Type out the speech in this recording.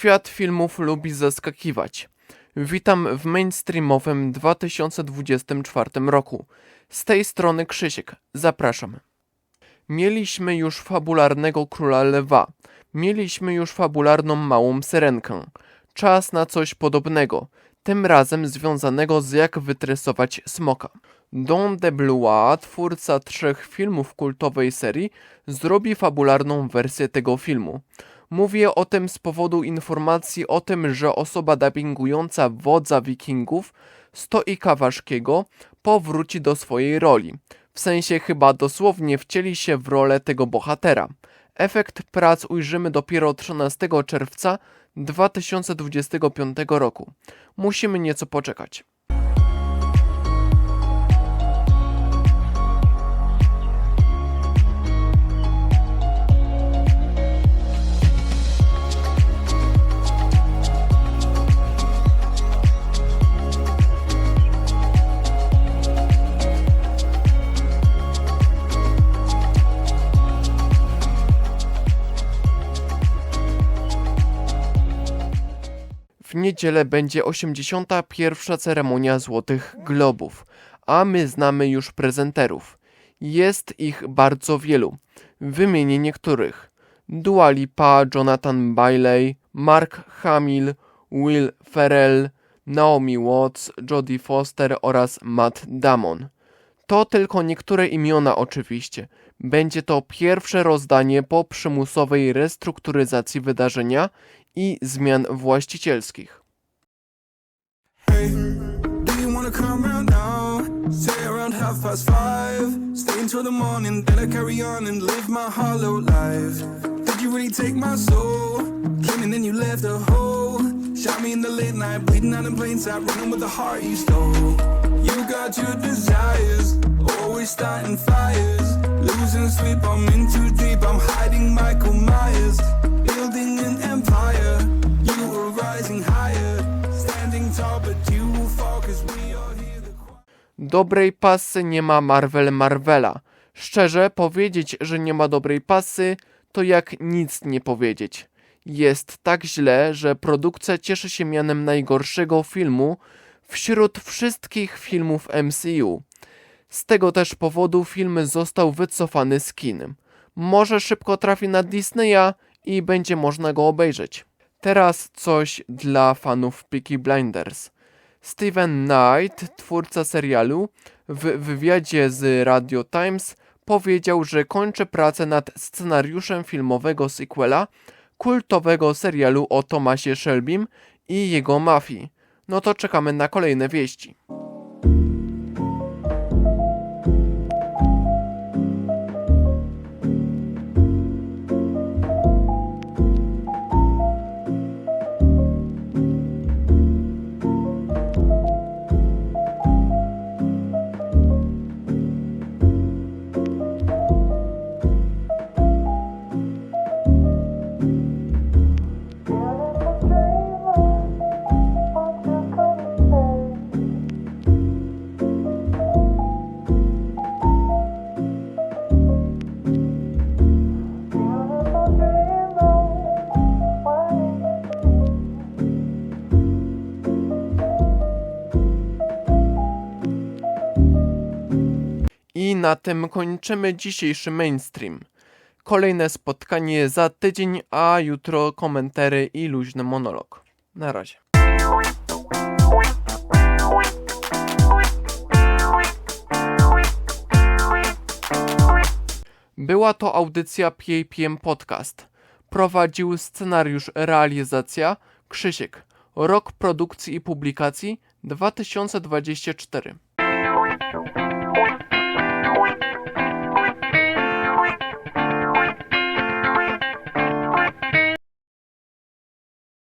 Świat filmów lubi zaskakiwać. Witam w mainstreamowym 2024 roku. Z tej strony Krzysiek. Zapraszam. Mieliśmy już fabularnego króla lwa. Mieliśmy już fabularną małą syrenkę. Czas na coś podobnego. Tym razem związanego z jak wytresować smoka. Don DeBlua, twórca trzech filmów kultowej serii, zrobi fabularną wersję tego filmu. Mówię o tym z powodu informacji o tym, że osoba dubbingująca wodza wikingów, Stoika Waszkiego, powróci do swojej roli. W sensie chyba dosłownie wcieli się w rolę tego bohatera. Efekt prac ujrzymy dopiero 13 czerwca 2025 roku. Musimy nieco poczekać. W niedzielę będzie 81. ceremonia Złotych Globów, a my znamy już prezenterów. Jest ich bardzo wielu. Wymienię niektórych. Dua Lipa, Jonathan Bailey, Mark Hamill, Will Ferrell, Naomi Watts, Jodie Foster oraz Matt Damon. To tylko niektóre imiona oczywiście. Będzie to pierwsze rozdanie po przymusowej restrukturyzacji wydarzenia i zmian właścicielskich. Hey. Stay until the morning, carry on and live my life. You really take my soul? Then you left a hole. Shot me in the late night, bleeding out in plain sight, running with the heart you stole. You got your desires, always starting fires. Sleep, I'm in too deep, I'm hiding Michael Myers. Building an empire, you rising higher. Standing tall, but you will fall, cause we the choir. Dobrej pasy nie ma Marvel Marvela. Szczerze, powiedzieć, że nie ma dobrej pasy, to jak nic nie powiedzieć. Jest tak źle, że produkcja cieszy się mianem najgorszego filmu wśród wszystkich filmów MCU. Z tego też powodu film został wycofany z kin. Może szybko trafi na Disneya i będzie można go obejrzeć. Teraz coś dla fanów Peaky Blinders. Steven Knight, twórca serialu, w wywiadzie z Radio Times powiedział, że kończy pracę nad scenariuszem filmowego sequela kultowego serialu o Thomasie Shelbym i jego mafii. No to czekamy na kolejne wieści. Na tym kończymy dzisiejszy mainstream. Kolejne spotkanie za tydzień, a jutro komentary i luźny monolog. Na razie. Była to audycja PAPM Podcast. Prowadził scenariusz realizacja Krzysiek. Rok produkcji i publikacji 2024.